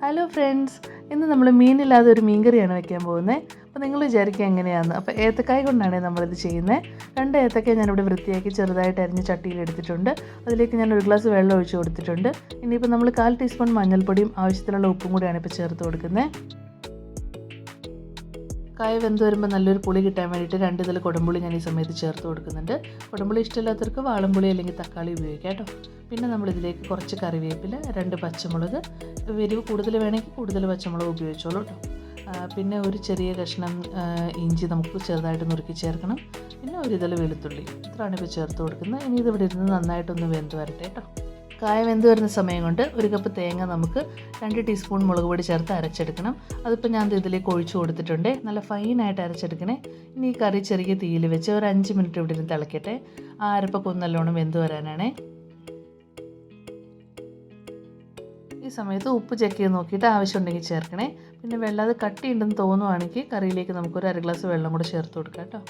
Hello friends ഇന്ന് നമ്മൾ മീനില്ലാതെ ഒരു മീൻകറിയാണ് വെക്കാൻ പോകുന്നത് അപ്പോൾ നിങ്ങൾ വിചാരിക്കുക എങ്ങനെയാണെന്ന് അപ്പോൾ ഏത്തക്കായ കൊണ്ടാണ് നമ്മളിത് ചെയ്യുന്നത് രണ്ട് ഏത്തക്കായ ഞാനിവിടെ വൃത്തിയാക്കി ചെറുതായിട്ട് അരിഞ്ഞ് ചട്ടിയിൽ എടുത്തിട്ടുണ്ട്. അതിലേക്ക് ഞാൻ ഒരു ഗ്ലാസ് വെള്ളം ഒഴിച്ച് കൊടുത്തിട്ടുണ്ട്. ഇനിയിപ്പോൾ നമ്മൾ കാൽ ടീസ്പൂൺ മഞ്ഞൾപ്പൊടിയും ആവശ്യത്തിനുള്ള ഉപ്പും കൂടിയാണ് ഇപ്പോൾ ചേർത്ത് കൊടുക്കുന്നത് കായ വെന്ത് വരുമ്പോൾ നല്ലൊരു പുളി കിട്ടാൻ വേണ്ടിയിട്ട് രണ്ട് ഇതിൽ കുടംപുളി ഞാൻ ഈ സമയത്ത് ചേർത്ത് കൊടുക്കുന്നുണ്ട്. കുടംപുളി ഇഷ്ടമില്ലാത്തവർക്ക് വാളംപുളി അല്ലെങ്കിൽ തക്കാളി ഉപയോഗിക്കാം കേട്ടോ. പിന്നെ നമ്മളിതിലേക്ക് കുറച്ച് കറിവേപ്പില രണ്ട് പച്ചമുളക് എരിവ് കൂടുതൽ വേണമെങ്കിൽ കൂടുതൽ പച്ചമുളക് ഉപയോഗിച്ചോളൂ കേട്ടോ. പിന്നെ ഒരു ചെറിയ കഷ്ണം ഇഞ്ചി നമുക്ക് ചെറുതായിട്ട് നുറുക്കി ചേർക്കണം. പിന്നെ ഒരു ഇതിൽ വെളുത്തുള്ളി. ഇത്രയാണ് ഇപ്പോൾ ചേർത്ത് കൊടുക്കുന്നത്. ഇനി ഇത് ഇവിടെ ഇരുന്ന് നന്നായിട്ടൊന്ന് വെന്ത് വരട്ടെ കേട്ടോ. കായ വെന്ത് വരുന്ന സമയം കൊണ്ട് ഒരു കപ്പ് തേങ്ങ നമുക്ക് രണ്ട് ടീസ്പൂൺ മുളക് പൊടി ചേർത്ത് അരച്ചെടുക്കണം. അതിപ്പോൾ ഞാൻ ഇതിലേക്ക് ഒഴിച്ചു കൊടുത്തിട്ടുണ്ട്. നല്ല ഫൈനായിട്ട് അരച്ചെടുക്കണേ. ഇനി ഈ കറി ചെറിയ തീയിൽ വെച്ച് ഒരു അഞ്ച് മിനിറ്റ് ഇവിടെ നിന്ന് തിളക്കട്ടെ. ആ അരപ്പൊക്കെ ഒന്ന് നല്ലോണം വെന്ത് വരാനാണേ. ഈ സമയത്ത് ഉപ്പ് ചെക്ക് ചെയ്ത് നോക്കിയിട്ട് ആവശ്യമുണ്ടെങ്കിൽ ചേർക്കണേ. പിന്നെ വെള്ളം അത് കട്ടിയുണ്ടെന്ന് തോന്നുവാണെങ്കിൽ കറിയിലേക്ക് നമുക്കൊരു അര ഗ്ലാസ് വെള്ളം കൂടെ ചേർത്ത് കൊടുക്കാം കേട്ടോ.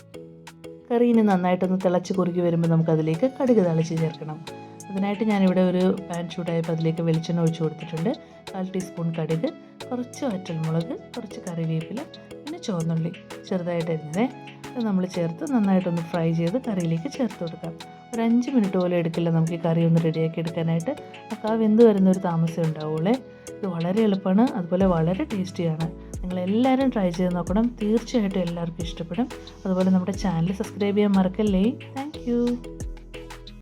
കറി നന്നായിട്ടൊന്ന് തിളച്ച് കുറുകി വരുമ്പോൾ നമുക്കതിലേക്ക് കടുക് തളിച്ച് ചേർക്കണം. അതിനായിട്ട് ഞാനിവിടെ ഒരു പാൻ ചൂടായപ്പോൾ അതിലേക്ക് വെളിച്ചെണ്ണ ഒഴിച്ചു കൊടുത്തിട്ടുണ്ട്. കാൽ ടീസ്പൂൺ കടുക് കുറച്ച് വറ്റൽമുളക് കുറച്ച് കറിവേപ്പില പിന്നെ ചുവന്നുള്ളി ചെറുതായിട്ട് അരിഞ്ഞതേ. അത് നമ്മൾ ചേർത്ത് നന്നായിട്ടൊന്ന് ഫ്രൈ ചെയ്ത് കറിയിലേക്ക് ചേർത്ത് കൊടുക്കാം. ഒരു അഞ്ച് മിനിറ്റ് പോലെ എടുക്കില്ല നമുക്ക് ഈ കറി ഒന്ന് റെഡിയാക്കി എടുക്കാനായിട്ട്. അപ്പോൾ ആ വെന്ത് വരുന്ന ഒരു താമസം ഉണ്ടാവുള്ളേ. ഇത് വളരെ എളുപ്പമാണ് അതുപോലെ വളരെ ടേസ്റ്റിയാണ്. നിങ്ങളെല്ലാവരും ട്രൈ ചെയ്ത് നോക്കണം. തീർച്ചയായിട്ടും എല്ലാവർക്കും ഇഷ്ടപ്പെടും. അതുപോലെ നമ്മുടെ ചാനൽ സബ്സ്ക്രൈബ് ചെയ്യാൻ മറക്കല്ലേ. താങ്ക്